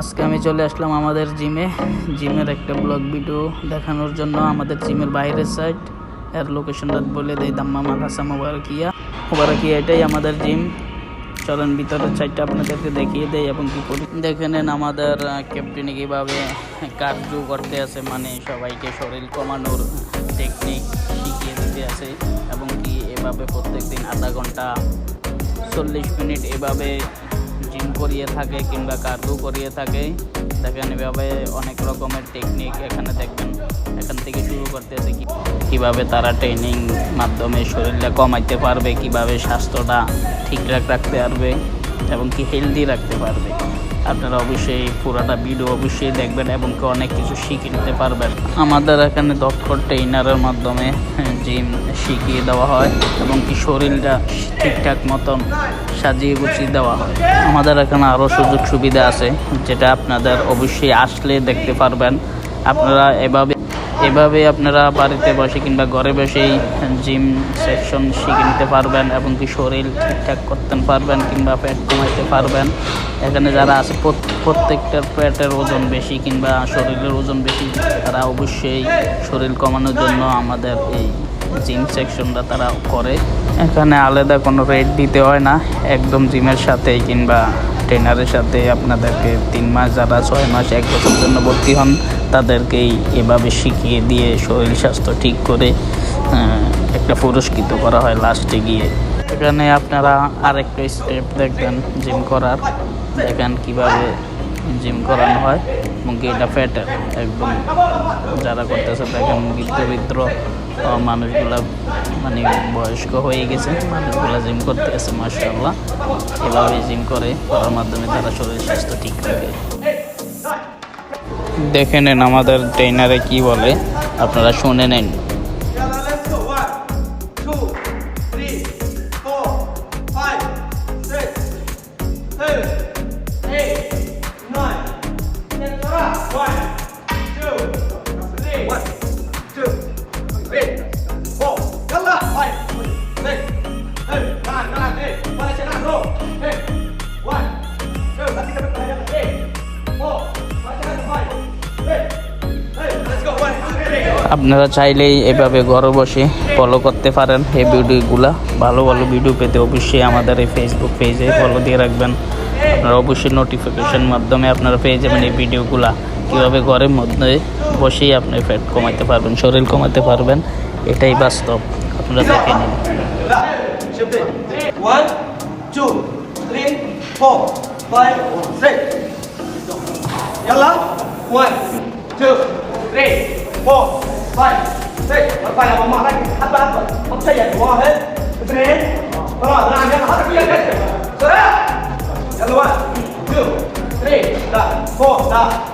আজকে আমি চলে আসলাম আমাদের জিমে জিমের একটা ব্লগ ভিডিও দেখানোর জন্য আমাদের জিমের বাইরের সাইড এর লোকেশনটা বলে দেয় দাম্মা মাদ্রাসা মোবারকিয়া। মোবারকিয়া এটাই আমাদের জিম চলেন ভিতরের সাইডটা আপনাদেরকে দেখিয়ে দেয় এবং কি করি। দেখে নেন আমাদের ক্যাপ্টেন কীভাবে কার্য করতে আছে মানে সবাইকে শরীর কমানোর টেকনিক শিখিয়ে দিতে আছে এবং কি এভাবে প্রত্যেক দিন আধা ঘণ্টা চল্লিশ মিনিট এভাবে জিম করিয়ে থাকে কিংবা কার্ডু করিয়ে থাকে। দেখেন এভাবে অনেক রকমের টেকনিক এখানে দেখবেন এখান থেকে শুরু করতেছে কীভাবে তারা ট্রেনিং মাধ্যমে শরীরটা কমাইতে পারবে, কীভাবে স্বাস্থ্যটা ঠিকঠাক রাখতে পারবে। এবং কি হেলদি রাখতে পারবে। আপনারা অবশ্যই পুরাটা ভিডিও অবশ্যই দেখবেন এবং কি অনেক কিছু শিখে নিতে পারবেন। আমাদের এখানে দক্ষ ট্রেনারের মাধ্যমে জিম শিখিয়ে দেওয়া হয় এবং কি শরীরটা ঠিকঠাক মতন সাজিয়ে গুছিয়ে দেওয়া হয়। আমাদের এখানে আরও সুযোগ সুবিধা আছে, যেটা আপনাদের অবশ্যই আসলে দেখতে পারবেন। আপনারা এভাবে এভাবে আপনারা বাড়িতে বসে কিংবা ঘরে বসেই জিম সেকশন শিখে নিতে পারবেন এবং কি শরীর ঠিকঠাক করতে পারবেন কিংবা পেট কমাইতে পারবেন। এখানে যারা আছে, প্রত- প্রত্যেকটার পেটের ওজন বেশি কিংবা শরীরের ওজন বেশি, তারা অবশ্যই শরীর কমানোর জন্য আমাদের এই জিম সেকশনটা তারা করে। এখানে আলাদা কোনো রেট দিতে হয় না। একদম জিমের সাথেই কিংবা ট্রেনারের সাথে আপনাদেরকে তিন মাস যারা ছয় মাস, এক বছর জন্য ভর্তি হন তাদেরকেই এভাবে শিখিয়ে দিয়ে শরীর স্বাস্থ্য ঠিক করে একটা পুরস্কৃত করা হয় লাস্টে গিয়ে। এখানে আপনারা আরেকটা স্টেপ দেখবেন জিম করার। দেখেন কীভাবে জিম করানো হয়। কি এটা ফ্যাটের একদম যারা করতেছে দেখেন বৃদ্ধ বৃদ্ধ মানুষগুলা মানে বয়স্ক হয়ে গেছে, মানুষগুলা জিম করতে আছে মাসাল্লাহ এভাবে জিম করে, করার মাধ্যমে তারা শরীর স্বাস্থ্য ঠিক রাখে দেখে নেন আমাদের ট্রেনারে কি বলে আপনারা শুনে নেন। আপনারা চাইলেই এভাবে ঘরে বসে ফলো করতে পারেন। এই ভিডিওগুলা ভালো ভালো ভিডিও পেতে অবশ্যই আমাদের এই ফেসবুক পেজে ফলো দিয়ে রাখবেন। আপনারা অবশ্যই নোটিফিকেশন মাধ্যমে আপনারা পেয়ে যাবেন এই ভিডিওগুলা। কীভাবে ঘরের মধ্যে বসেই আপনি ফ্যাট কমাতে পারবেন শরীর কমাতে পারবেন এটাই বাস্তব। আপনারা দেখে নিন। One, two, three, four, five, six. Yalla. One, two, three, four, طيب ست أربع يا ماما ركز حبه حبه هتسير واحد اثنين ثلاثة نعم يلا حرك فيها كده سريع يلا 1 2 3 4 5